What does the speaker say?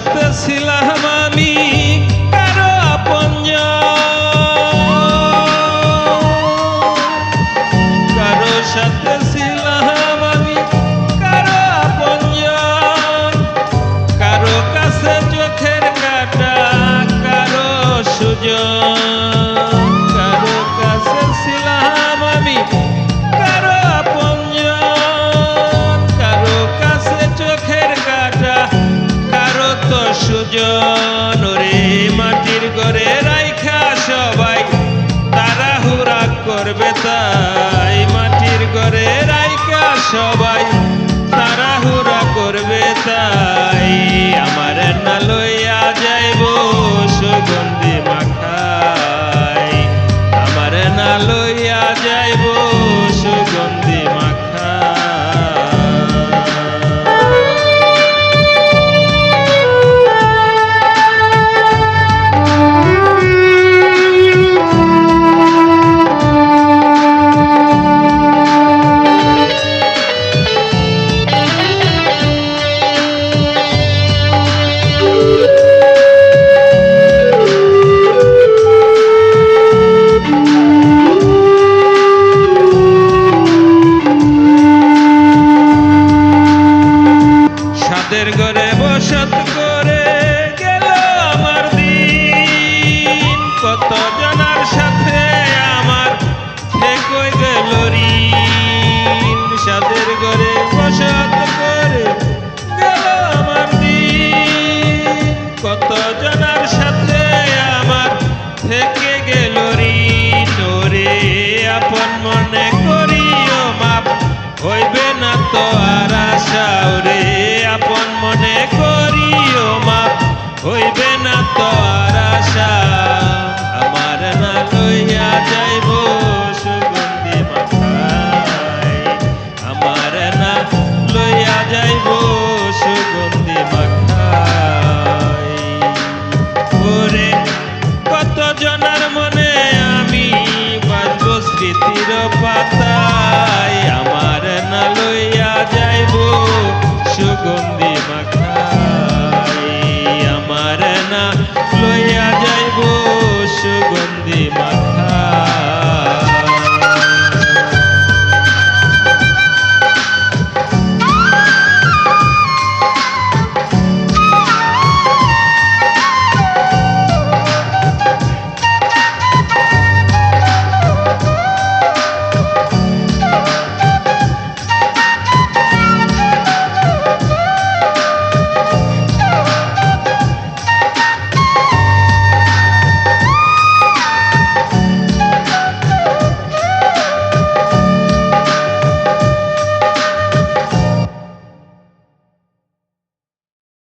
আসতেছিলাম আমি। ঘরে বসত করে গেল আমার দিন। কত জনার সাথে আমার একই গেল ঋণ। সাদের ঘরে বসত করে গেল আমার দিন। কত জনার সাথে আমার থেকে গেল ঋণ। রে আপন মনে করিও মাপ, হইবে না তো na